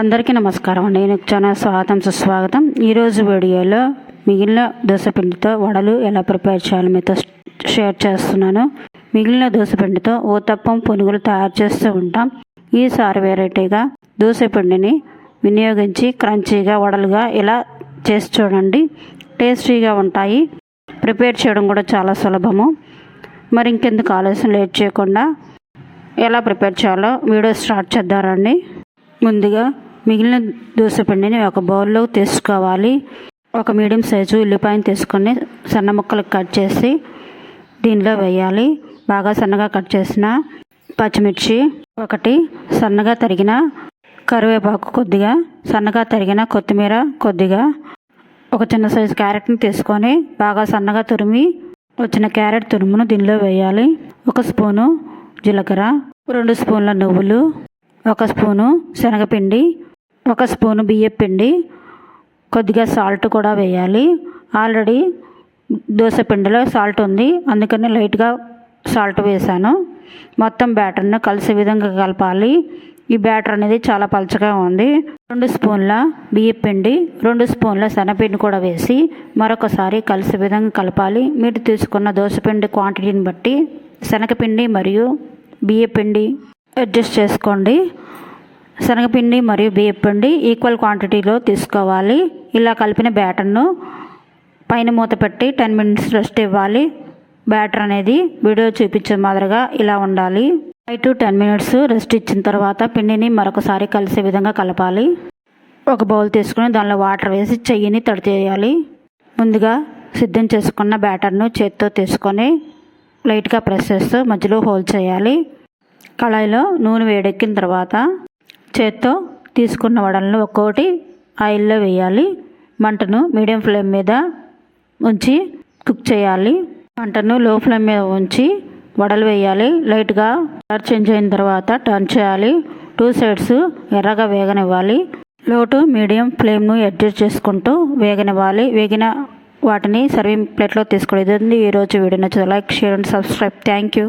అందరికీ నమస్కారం అండి. నేను ఛానల్ స్వాగతం సుస్వాగతం. ఈరోజు వీడియోలో మిగిలిన దోశపిండితో వడలు ఎలా ప్రిపేర్ చేయాలో మీతో షేర్ చేస్తున్నాను. మిగిలిన దోసపిండితో ఊతప్పం పునుగులు తయారు చేస్తూ ఉంటాం. ఈసారి వెరైటీగా దోశపిండిని వినియోగించి క్రంచీగా వడలుగా ఇలా చేసి చూడండి. టేస్టీగా ఉంటాయి. ప్రిపేర్ చేయడం కూడా చాలా సులభము. మరి ఇంకెందుకు ఆలస్యం లేట్ చేయకుండా ఎలా ప్రిపేర్ చేయాలో వీడియో స్టార్ట్ చేద్దారండి ముందుగా మిగిలిన దోసపిండిని ఒక బౌల్లో తీసుకోవాలి. ఒక మీడియం సైజు ఉల్లిపాయను తీసుకొని సన్న ముక్కలు కట్ చేసి దీనిలో వేయాలి. బాగా సన్నగా కట్ చేసిన పచ్చిమిర్చి ఒకటి సన్నగా తరిగిన కరివేపాకు కొద్దిగా సన్నగా తరిగిన కొత్తిమీర కొద్దిగా ఒక చిన్న సైజు క్యారెట్ని తీసుకొని బాగా సన్నగా తురిమి వచ్చిన క్యారెట్ తురుమును దీనిలో వేయాలి. ఒక స్పూను జీలకర్ర రెండు స్పూన్ల నువ్వులు ఒక స్పూను శనగపిండి ఒక స్పూను బియ్యం పిండి కొద్దిగా సాల్ట్ కూడా వేయాలి. ఆల్రెడీ దోశ పిండిలో సాల్ట్ ఉంది. అందుకని లైట్గా సాల్ట్ వేసాను. మొత్తం బ్యాటర్ను కలిసే విధంగా కలపాలి. ఈ బ్యాటర్ అనేది చాలా పలచగా ఉంది. రెండు స్పూన్ల బియ్యం పిండి రెండు స్పూన్ల శనగపిండి కూడా వేసి మరొకసారి కలిసే విధంగా కలపాలి. మీరు తీసుకున్న దోశపిండి క్వాంటిటీని బట్టి శనగపిండి మరియు బియ్యం పిండి అడ్జస్ట్ చేసుకోండి. శనగపిండి మరియు బియ్యపిండి ఈక్వల్ క్వాంటిటీలో తీసుకోవాలి. ఇలా కలిపిన బ్యాటర్ను పైన మూత పెట్టి టెన్ మినిట్స్ రెస్ట్ ఇవ్వాలి. బ్యాటర్ అనేది వీడియో చూపించే మాదిరిగా ఇలా ఉండాలి. Five to ten minutes rest ఇచ్చిన తర్వాత పిండిని మరొకసారి కలిసే విధంగా కలపాలి. ఒక బౌల్ తీసుకుని దానిలో వాటర్ వేసి చెయ్యిని తడిచేయాలి ముందుగా సిద్ధం చేసుకున్న బ్యాటర్ను చేత్తో తీసుకొని లైట్గా ప్రెస్ చేస్తూ మధ్యలో హోల్ చేయాలి. కళాయిలో నూనె వేడెక్కిన తర్వాత చేత్తో తీసుకున్న వడలను ఒక్కొక్కటి ఆయిల్లో వేయాలి. మంటను మీడియం ఫ్లేమ్ మీద ఉంచి కుక్ చేయాలి. మంటను లో ఫ్లేమ్ మీద ఉంచి వడలు వేయాలి. లైట్గా కలర్ చేంజ్ అయిన తర్వాత టర్న్ చేయాలి. టూ సైడ్స్ ఎర్రగా వేగనివ్వాలి. లో టు మీడియం ఫ్లేమ్ను అడ్జస్ట్ చేసుకుంటూ వేగనివ్వాలి. వేగిన వాటిని సర్వింగ్ ప్లేట్లో తీసుకోవడం ఇది ఈరోజు వీడియో. నచ్చింది like share and subscribe. Thank you.